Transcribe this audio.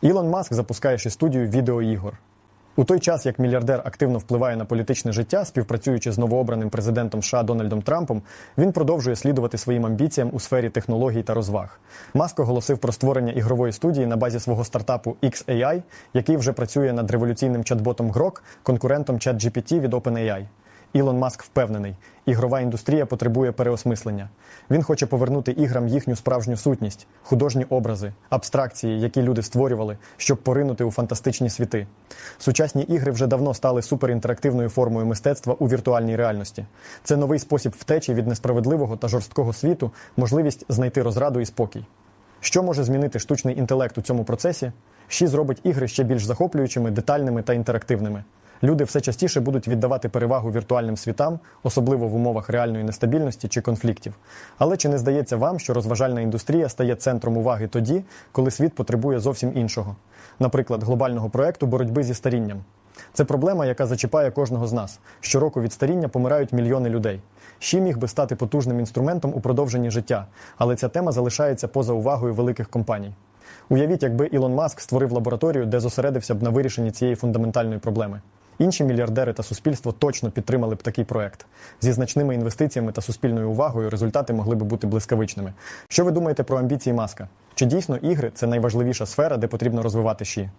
Ілон Маск запускає ще студію відеоігор. У той час, як мільярдер активно впливає на політичне життя, співпрацюючи з новообраним президентом США Дональдом Трампом, він продовжує слідувати своїм амбіціям у сфері технологій та розваг. Маск оголосив про створення ігрової студії на базі свого стартапу XAI, який вже працює над революційним чат-ботом Grok, конкурентом ChatGPT від OpenAI. Ілон Маск впевнений, ігрова індустрія потребує переосмислення. Він хоче повернути іграм їхню справжню сутність, художні образи, абстракції, які люди створювали, щоб поринути у фантастичні світи. Сучасні ігри вже давно стали суперінтерактивною формою мистецтва у віртуальній реальності. Це новий спосіб втечі від несправедливого та жорсткого світу, можливість знайти розраду і спокій. Що може змінити штучний інтелект у цьому процесі? Ші зробить ігри ще більш захоплюючими, детальними та інтерактивними. Люди все частіше будуть віддавати перевагу віртуальним світам, особливо в умовах реальної нестабільності чи конфліктів. Але чи не здається вам, що розважальна індустрія стає центром уваги тоді, коли світ потребує зовсім іншого, наприклад, глобального проекту боротьби зі старінням? Це проблема, яка зачіпає кожного з нас. Щороку від старіння помирають мільйони людей. Щі міг би стати потужним інструментом у продовженні життя, але ця тема залишається поза увагою великих компаній. Уявіть, якби Ілон Маск створив лабораторію, де зосередився б на вирішенні цієї фундаментальної проблеми. Інші мільярдери та суспільство точно підтримали б такий проект. Зі значними інвестиціями та суспільною увагою результати могли б бути блискавичними. Що ви думаєте про амбіції Маска? Чи дійсно ігри це найважливіша сфера, де потрібно розвивати щі?